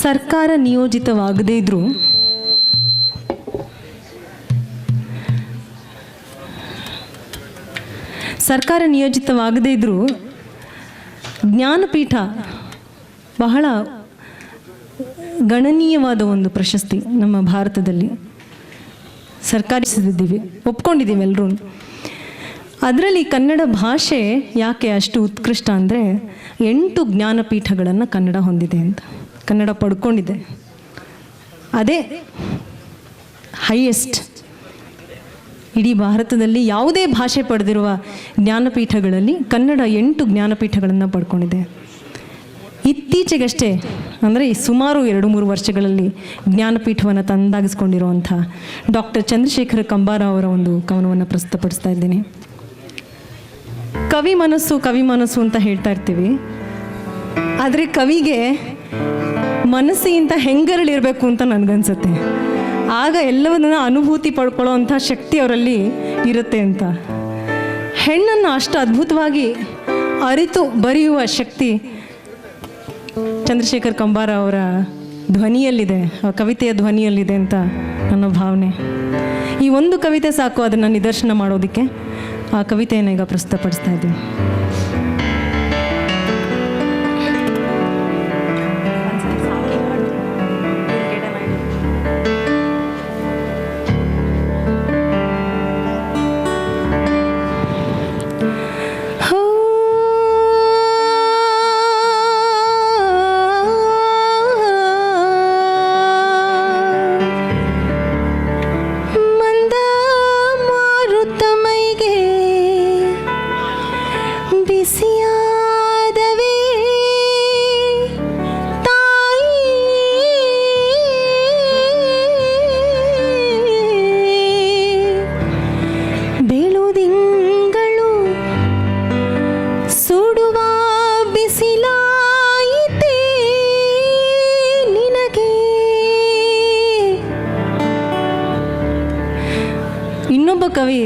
ಸರ್ಕಾರ ನಿಯೋಜಿತವಾಗದೇ ಇದ್ರು ಸರ್ಕಾರ ನಿಯೋಜಿತವಾಗದೇ ಇದ್ರು ಜ್ಞಾನಪೀಠ ಬಹಳ ಗಣನೀಯವಾದ ಒಂದು ಪ್ರಶಸ್ತಿ ನಮ್ಮ ಭಾರತದಲ್ಲಿ ಸರ್ಕಾರಿಸಿದ್ದೀವಿ ಒಪ್ಕೊಂಡಿದ್ದೀವಿ ಎಲ್ಲರೂ ಅದರಲ್ಲಿ ಕನ್ನಡ ಭಾಷೆ ಯಾಕೆ ಅಷ್ಟು ಉತ್ಕೃಷ್ಟ ಅಂದರೆ ಎಂಟು ಜ್ಞಾನಪೀಠಗಳನ್ನು ಕನ್ನಡ ಹೊಂದಿದೆ ಅಂತ. ಕನ್ನಡ ಪಡ್ಕೊಂಡಿದೆ. ಅದೇ ಹೈಯೆಸ್ಟ್ ಇಡೀ ಭಾರತದಲ್ಲಿ ಯಾವುದೇ ಭಾಷೆ ಪಡೆದಿರುವ ಜ್ಞಾನಪೀಠಗಳಲ್ಲಿ ಕನ್ನಡ ಎಂಟು ಜ್ಞಾನಪೀಠಗಳನ್ನು ಪಡ್ಕೊಂಡಿದೆ. ಇತ್ತೀಚೆಗಷ್ಟೇ ಅಂದರೆ ಸುಮಾರು ಎರಡು ಮೂರು ವರ್ಷಗಳಲ್ಲಿ ಜ್ಞಾನಪೀಠವನ್ನು ತಂದಾಗಿಸ್ಕೊಂಡಿರುವಂಥ ಡಾಕ್ಟರ್ ಚಂದ್ರಶೇಖರ ಕಂಬಾರ ಅವರ ಒಂದು ಕವನವನ್ನು ಪ್ರಸ್ತುತಪಡಿಸ್ತಾ ಇದ್ದೀನಿ. ಕವಿ ಮನಸ್ಸು ಕವಿ ಮನಸ್ಸು ಅಂತ ಹೇಳ್ತಾ ಇರ್ತೀವಿ. ಆದರೆ ಕವಿಗೆ ಮನಸ್ಸಿಗಿಂತ ಹೆಂಗರಳಿರಬೇಕು ಅಂತ ನನಗನ್ಸುತ್ತೆ. ಆಗ ಎಲ್ಲವನ್ನ ಅನುಭೂತಿ ಪಡ್ಕೊಳ್ಳೋ ಅಂಥ ಶಕ್ತಿ ಅವರಲ್ಲಿ ಇರುತ್ತೆ ಅಂತ. ಹೆಣ್ಣನ್ನು ಅಷ್ಟು ಅದ್ಭುತವಾಗಿ ಅರಿತು ಬರೆಯುವ ಶಕ್ತಿ ಚಂದ್ರಶೇಖರ್ ಕಂಬಾರ ಅವರ ಧ್ವನಿಯಲ್ಲಿದೆ ಕವಿತೆಯ ಧ್ವನಿಯಲ್ಲಿದೆ ಅಂತ ನನ್ನ ಭಾವನೆ. ಈ ಒಂದು ಕವಿತೆ ಸಾಕು, ಅದನ್ನು ನಿದರ್ಶನ ಮಾಡೋದಕ್ಕೆ. ಆ ಕವಿತೆಯನ್ನು ಈಗ ಪ್ರಸ್ತುತಪಡಿಸ್ತಾ ಇದ್ದೀನಿ ಕವಿ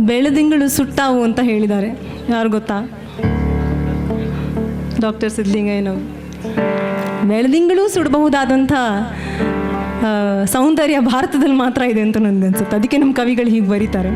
ಬೆಳದಿಂಗಳು ಸುಟ್ಟಾವು ಅಂತ ಹೇಳಿದ್ದಾರೆ. ಯಾರು ಗೊತ್ತಾ? ಡಾಕ್ಟರ್ ಸಿದ್ಲಿಂಗಯ್ಯನವರು ಬೆಳದಿಂಗಳು ಸುಡಬಹುದಾದಂಥ ಸೌಂದರ್ಯ ಭಾರತದಲ್ಲಿ ಮಾತ್ರ ಇದೆ ಅಂತ ನನಗನ್ಸುತ್ತೆ ಅದಕ್ಕೆ ನಮ್ಮ ಕವಿಗಳು ಹೀಗೆ ಬರೀತಾರೆ.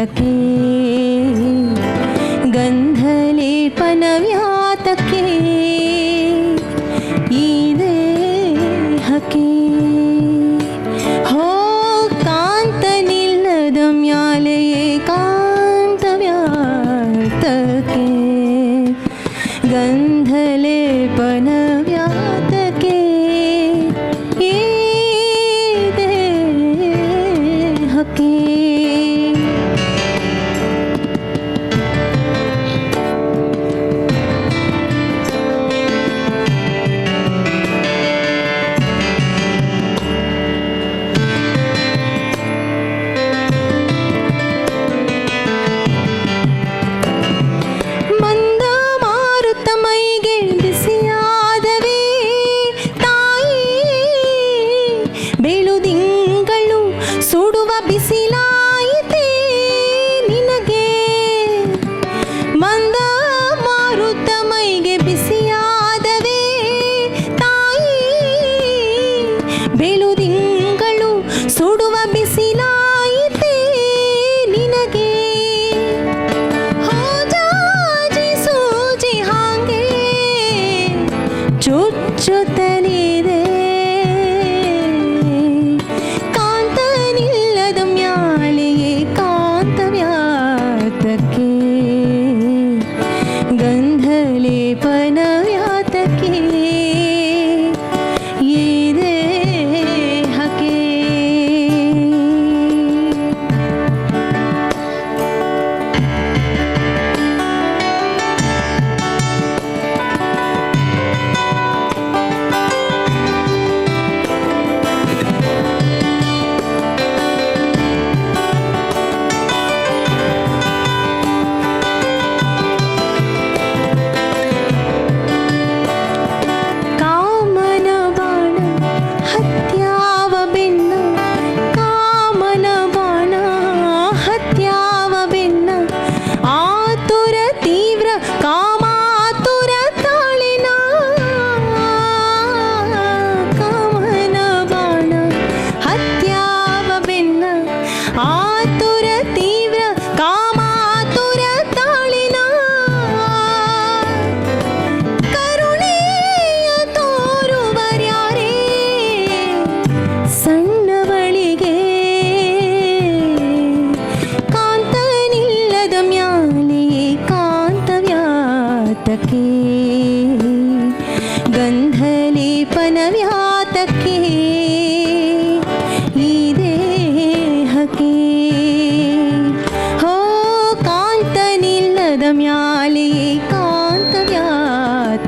aquí.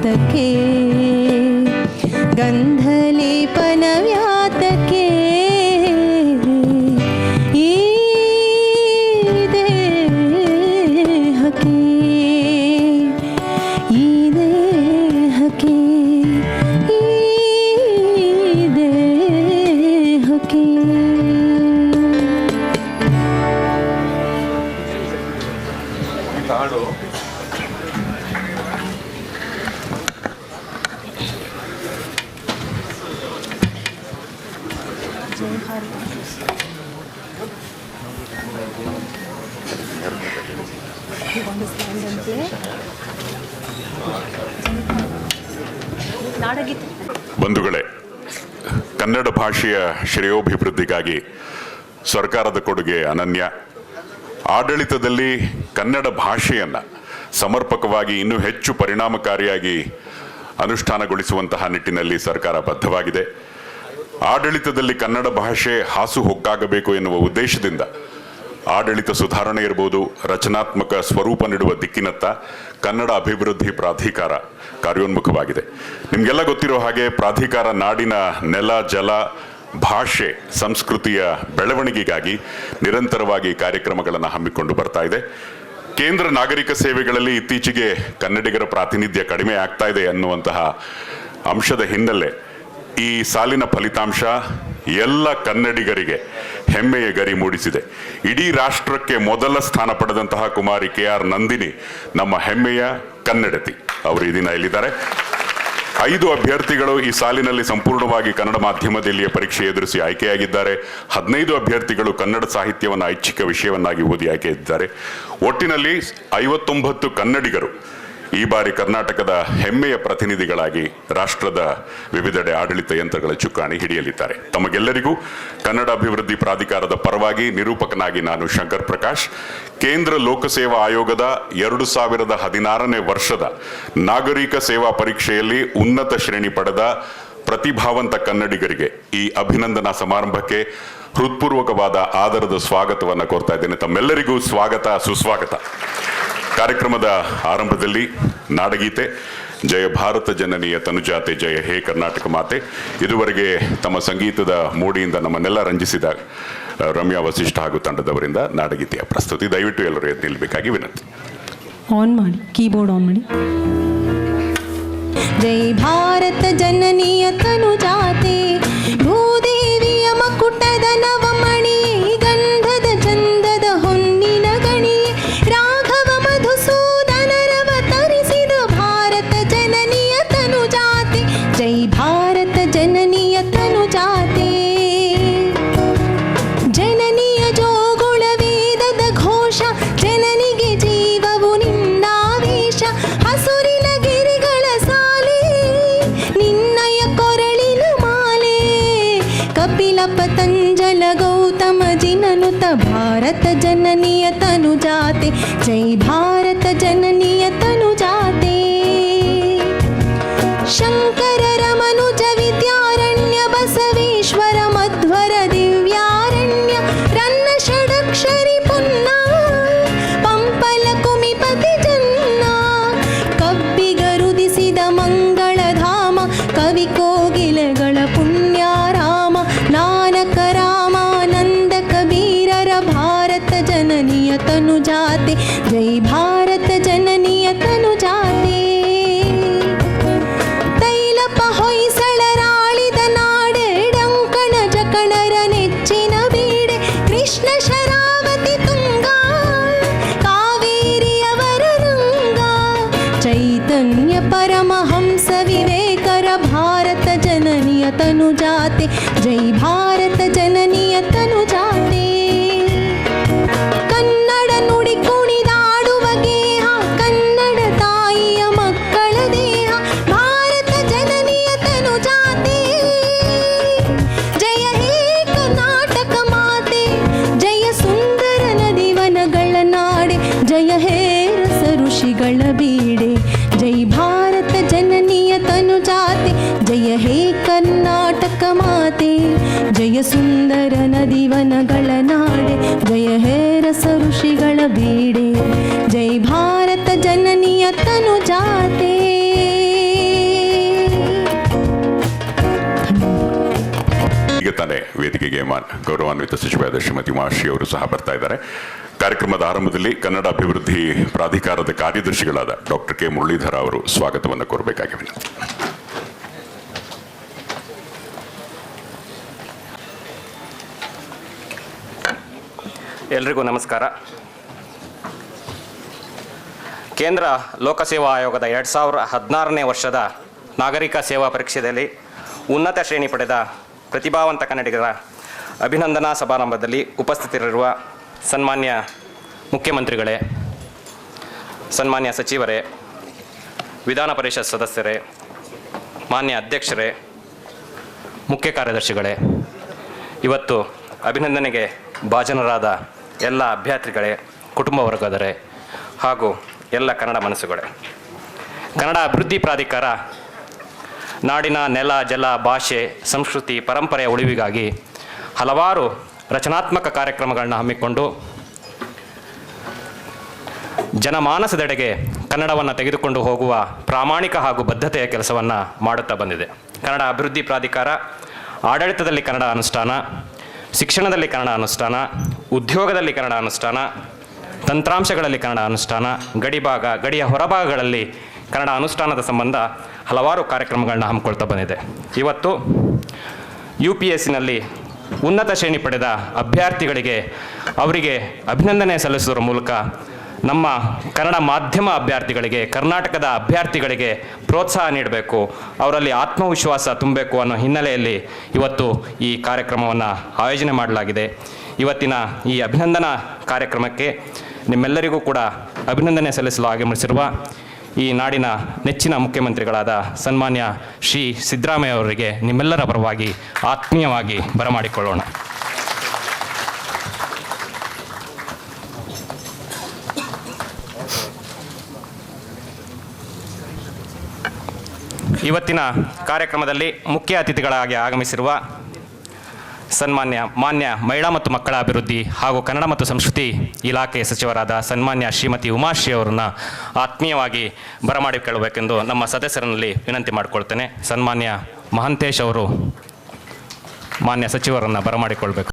व्यातके गन्धलेपन व्यातके ಹಾಡು ಬಂಧುಗಳೇ, ಕನ್ನಡ ಭಾಷೆಯ ಶ್ರೇಯೋಭಿವೃದ್ಧಿಗಾಗಿ ಸರ್ಕಾರದ ಕೊಡುಗೆ ಅನನ್ಯ. ಆಡಳಿತದಲ್ಲಿ ಕನ್ನಡ ಭಾಷೆಯನ್ನು ಸಮರ್ಪಕವಾಗಿ ಇನ್ನೂ ಹೆಚ್ಚು ಪರಿಣಾಮಕಾರಿಯಾಗಿ ಅನುಷ್ಠಾನಗೊಳಿಸುವಂತಹ ನಿಟ್ಟಿನಲ್ಲಿ ಸರ್ಕಾರ ಬದ್ಧವಾಗಿದೆ. ಆಡಳಿತದಲ್ಲಿ ಕನ್ನಡ ಭಾಷೆ ಹಾಸುಹೊಕ್ಕಾಗಬೇಕು ಎನ್ನುವ ಉದ್ದೇಶದಿಂದ ಆಡಳಿತ ಸುಧಾರಣೆ ಇರಬಹುದು ರಚನಾತ್ಮಕ ಸ್ವರೂಪ ನೀಡುವ ದಿಕ್ಕಿನತ್ತ ಕನ್ನಡ ಅಭಿವೃದ್ಧಿ ಪ್ರಾಧಿಕಾರ ಕಾರ್ಯೋನ್ಮುಖವಾಗಿದೆ. ನಿಮಗೆಲ್ಲ ಗೊತ್ತಿರೋ ಹಾಗೆ ಪ್ರಾಧಿಕಾರ ನಾಡಿನ ನೆಲ, ಜಲ, ಭಾಷೆ, ಸಂಸ್ಕೃತಿಯ ಬೆಳವಣಿಗೆಗಾಗಿ ನಿರಂತರವಾಗಿ ಕಾರ್ಯಕ್ರಮಗಳನ್ನು ಹಮ್ಮಿಕೊಂಡು ಬರ್ತಾ ಇದೆ. ಕೇಂದ್ರ ನಾಗರಿಕ ಸೇವೆಗಳಲ್ಲಿ ಇತ್ತೀಚೆಗೆ ಕನ್ನಡಿಗರ ಪ್ರಾತಿನಿಧ್ಯ ಕಡಿಮೆ ಆಗ್ತಾ ಇದೆ ಅನ್ನುವಂತಹ ಅಂಶದ ಹಿನ್ನೆಲೆ ಈ ಸಾಲಿನ ಫಲಿತಾಂಶ ಎಲ್ಲ ಕನ್ನಡಿಗರಿಗೆ ಹೆಮ್ಮೆಯ ಗರಿ ಮೂಡಿಸಿದೆ. ಇಡೀ ರಾಷ್ಟ್ರಕ್ಕೆ ಮೊದಲ ಸ್ಥಾನ ಪಡೆದಂತಹ ಕುಮಾರಿ ಕೆ ಆರ್ ನಂದಿನಿ ನಮ್ಮ ಹೆಮ್ಮೆಯ ಕನ್ನಡತಿ. ಅವರು ಈ ದಿನ ಇಲ್ಲಿದ್ದಾರೆ ಐದು ಅಭ್ಯರ್ಥಿಗಳು ಈ ಸಾಲಿನಲ್ಲಿ ಸಂಪೂರ್ಣವಾಗಿ ಕನ್ನಡ ಮಾಧ್ಯಮದಲ್ಲಿಯ ಪರೀಕ್ಷೆ ಎದುರಿಸಿ ಆಯ್ಕೆಯಾಗಿದ್ದಾರೆ. ಹದಿನೈದು ಅಭ್ಯರ್ಥಿಗಳು ಕನ್ನಡ ಸಾಹಿತ್ಯವನ್ನು ಐಚ್ಛಿಕ ವಿಷಯವನ್ನಾಗಿ ಓದಿ ಆಯ್ಕೆಯಿದ್ದಾರೆ ಒಟ್ಟಿನಲ್ಲಿ ಐವತ್ತೊಂಬತ್ತು ಕನ್ನಡಿಗರು ಈ ಬಾರಿ ಕರ್ನಾಟಕದ ಹೆಮ್ಮೆಯ ಪ್ರತಿನಿಧಿಗಳಾಗಿ ರಾಷ್ಟ್ರದ ವಿವಿಧೆಡೆ ಆಡಳಿತ ಯಂತ್ರಗಳ ಚುಕ್ಕಾಣಿ ಹಿಡಿಯಲಿದ್ದಾರೆ. ತಮಗೆಲ್ಲರಿಗೂ ಕನ್ನಡ ಅಭಿವೃದ್ಧಿ ಪ್ರಾಧಿಕಾರದ ಪರವಾಗಿ ನಿರೂಪಕನಾಗಿ ನಾನು ಶಂಕರ್ ಪ್ರಕಾಶ್. ಕೇಂದ್ರ ಲೋಕಸೇವಾ ಆಯೋಗದ ಎರಡು ಸಾವಿರದ ಹದಿನಾರನೇ ವರ್ಷದ ನಾಗರಿಕ ಸೇವಾ ಪರೀಕ್ಷೆಯಲ್ಲಿ ಉನ್ನತ ಶ್ರೇಣಿ ಪಡೆದ ಪ್ರತಿಭಾವಂತ ಕನ್ನಡಿಗರಿಗೆ ಈ ಅಭಿನಂದನಾ ಸಮಾರಂಭಕ್ಕೆ ಹೃತ್ಪೂರ್ವಕವಾದ ಆದರದ ಸ್ವಾಗತವನ್ನು ಕೋರ್ತಾ ಇದ್ದೇನೆ. ತಮ್ಮೆಲ್ಲರಿಗೂ ಸ್ವಾಗತ, ಸುಸ್ವಾಗತ. ಕಾರ್ಯಕ್ರಮದ ಆರಂಭದಲ್ಲಿ ನಾಡಗೀತೆ, ಜಯ ಭಾರತ ಜನನಿಯ ತನುಜಾತೆ, ಜಯ ಹೇ ಕರ್ನಾಟಕ ಮಾತೆ. ಇದುವರೆಗೆ ತಮ್ಮ ಸಂಗೀತದ ಮೂಡಿಯಿಂದ ನಮ್ಮನ್ನೆಲ್ಲ ರಂಜಿಸಿದ ರಮ್ಯಾ ವಸಿಷ್ಠ ಹಾಗೂ ತಂಡದವರಿಂದ ನಾಡಗೀತೆಯ ಪ್ರಸ್ತುತಿ. ದಯವಿಟ್ಟು ಎಲ್ಲರೂ ಎದ್ದು ನಿಲ್ಲಬೇಕಾಗಿ ವಿನಂತಿ. ಆನ್ ಮಾಡಿ ಕೀಬೋರ್ಡ್ ಆನ್ ಮಾಡಿ. ಜೈ ಭಾರತ ಜನನಿಯ ತನು ಜಾತೆ change. ವೇದಿಕೆಗೆ ಮಾನ್ ಗೌರವಾನ್ವಿತ ಸಚಿವರಾದ ಶ್ರೀಮತಿ ಉಮಾಶ್ರೀ ಅವರು ಸಹ ಬರ್ತಾ ಇದ್ದಾರೆ. ಕಾರ್ಯಕ್ರಮದ ಆರಂಭದಲ್ಲಿ ಕನ್ನಡ ಅಭಿವೃದ್ಧಿ ಪ್ರಾಧಿಕಾರದ ಕಾರ್ಯದರ್ಶಿಗಳಾದ ಡಾಕ್ಟರ್ ಕೆ ಮುರಳೀಧರ ಅವರು ಸ್ವಾಗತವನ್ನು ಕೋರಬೇಕಾಗಿ ಎಲ್ರಿಗೂ ನಮಸ್ಕಾರ. ಕೇಂದ್ರ ಲೋಕಸೇವಾ ಆಯೋಗದ ಎರಡು ಸಾವಿರ ಹದಿನಾರನೇ ವರ್ಷದ ನಾಗರಿಕ ಸೇವಾ ಪರೀಕ್ಷೆಯಲ್ಲಿ ಉನ್ನತ ಶ್ರೇಣಿ ಪಡೆದ ಪ್ರತಿಭಾವಂತ ಕನ್ನಡಿಗರ ಅಭಿನಂದನಾ ಸಮಾರಂಭದಲ್ಲಿ ಉಪಸ್ಥಿತರಿರುವ ಸನ್ಮಾನ್ಯ ಮುಖ್ಯಮಂತ್ರಿಗಳೇ, ಸನ್ಮಾನ್ಯ ಸಚಿವರೇ, ವಿಧಾನ ಪರಿಷತ್ ಸದಸ್ಯರೇ, ಮಾನ್ಯ ಅಧ್ಯಕ್ಷರೇ, ಮುಖ್ಯ ಕಾರ್ಯದರ್ಶಿಗಳೇ, ಇವತ್ತು ಅಭಿನಂದನೆಗೆ ಭಾಜನರಾದ ಎಲ್ಲ ಅಭ್ಯರ್ಥಿಗಳೇ, ಕುಟುಂಬ ವರ್ಗದರೆ ಹಾಗೂ ಎಲ್ಲ ಕನ್ನಡ ಮನಸ್ಸುಗಳೇ. ಕನ್ನಡ ಅಭಿವೃದ್ಧಿ ಪ್ರಾಧಿಕಾರ ನಾಡಿನ ನೆಲ, ಜಲ, ಭಾಷೆ, ಸಂಸ್ಕೃತಿ, ಪರಂಪರೆಯ ಉಳಿವಿಗಾಗಿ ಹಲವಾರು ರಚನಾತ್ಮಕ ಕಾರ್ಯಕ್ರಮಗಳನ್ನ ಹಮ್ಮಿಕೊಂಡು ಜನಮಾನಸದೆಡೆಗೆ ಕನ್ನಡವನ್ನು ತೆಗೆದುಕೊಂಡು ಹೋಗುವ ಪ್ರಾಮಾಣಿಕ ಹಾಗೂ ಬದ್ಧತೆಯ ಕೆಲಸವನ್ನು ಮಾಡುತ್ತಾ ಬಂದಿದೆ. ಕನ್ನಡ ಅಭಿವೃದ್ಧಿ ಪ್ರಾಧಿಕಾರ, ಆಡಳಿತದಲ್ಲಿ ಕನ್ನಡ ಅನುಷ್ಠಾನ, ಶಿಕ್ಷಣದಲ್ಲಿ ಕನ್ನಡ ಅನುಷ್ಠಾನ, ಉದ್ಯೋಗದಲ್ಲಿ ಕನ್ನಡ ಅನುಷ್ಠಾನ, ತಂತ್ರಾಂಶಗಳಲ್ಲಿ ಕನ್ನಡ ಅನುಷ್ಠಾನ ಗಡಿಭಾಗ ಗಡಿಯ ಹೊರಭಾಗಗಳಲ್ಲಿ ಕನ್ನಡ ಅನುಷ್ಠಾನದ ಸಂಬಂಧ ಹಲವಾರು ಕಾರ್ಯಕ್ರಮಗಳನ್ನ ಹಮ್ಮಿಕೊಳ್ತಾ ಬಂದಿದೆ. ಇವತ್ತು ಯು ಪಿ ಎಸ್ಸಿನಲ್ಲಿ ಉನ್ನತ ಶ್ರೇಣಿ ಪಡೆದ ಅಭ್ಯರ್ಥಿಗಳಿಗೆ ಅವರಿಗೆ ಅಭಿನಂದನೆ ಸಲ್ಲಿಸುವುದರ ಮೂಲಕ ನಮ್ಮ ಕನ್ನಡ ಮಾಧ್ಯಮ ಅಭ್ಯರ್ಥಿಗಳಿಗೆ, ಕರ್ನಾಟಕದ ಅಭ್ಯರ್ಥಿಗಳಿಗೆ ಪ್ರೋತ್ಸಾಹ ನೀಡಬೇಕು, ಅವರಲ್ಲಿ ಆತ್ಮವಿಶ್ವಾಸ ತುಂಬಬೇಕು ಅನ್ನೋ ಹಿನ್ನೆಲೆಯಲ್ಲಿ ಇವತ್ತು ಈ ಕಾರ್ಯಕ್ರಮವನ್ನು ಆಯೋಜನೆ ಮಾಡಲಾಗಿದೆ. ಇವತ್ತಿನ ಈ ಅಭಿನಂದನಾ ಕಾರ್ಯಕ್ರಮಕ್ಕೆ ನಿಮ್ಮೆಲ್ಲರಿಗೂ ಕೂಡ ಅಭಿನಂದನೆ ಸಲ್ಲಿಸಲು ಆಗಮಿಸಿರುವ ಈ ನಾಡಿನ ನೆಚ್ಚಿನ ಮುಖ್ಯಮಂತ್ರಿಗಳಾದ ಸನ್ಮಾನ್ಯ ಶ್ರೀ ಸಿದ್ದರಾಮಯ್ಯ ಅವರಿಗೆ ನಿಮ್ಮೆಲ್ಲರ ಪರವಾಗಿ ಆತ್ಮೀಯವಾಗಿ ಬರಮಾಡಿಕೊಳ್ಳೋಣ. ಇವತ್ತಿನ ಕಾರ್ಯಕ್ರಮದಲ್ಲಿ ಮುಖ್ಯ ಅತಿಥಿಗಳಾಗಿ ಆಗಮಿಸಿರುವ ಸನ್ಮಾನ್ಯ, ಮಾನ್ಯ ಮಹಿಳಾ ಮತ್ತು ಮಕ್ಕಳ ಅಭಿವೃದ್ಧಿ ಹಾಗೂ ಕನ್ನಡ ಮತ್ತು ಸಂಸ್ಕೃತಿ ಇಲಾಖೆ ಸಚಿವರಾದ ಸನ್ಮಾನ್ಯ ಶ್ರೀಮತಿ ಉಮಾಶ್ರೀ ಅವರನ್ನು ಆತ್ಮೀಯವಾಗಿ ಬರಮಾಡಿಕೊಳ್ಳಬೇಕೆಂದು ನಮ್ಮ ಸದಸ್ಯರಲ್ಲಿ ವಿನಂತಿ ಮಾಡಿಕೊಳ್ತೇನೆ. ಸನ್ಮಾನ್ಯ ಮಹಂತೇಶ್ ಅವರು ಮಾನ್ಯ ಸಚಿವರನ್ನು ಬರಮಾಡಿಕೊಳ್ಬೇಕು.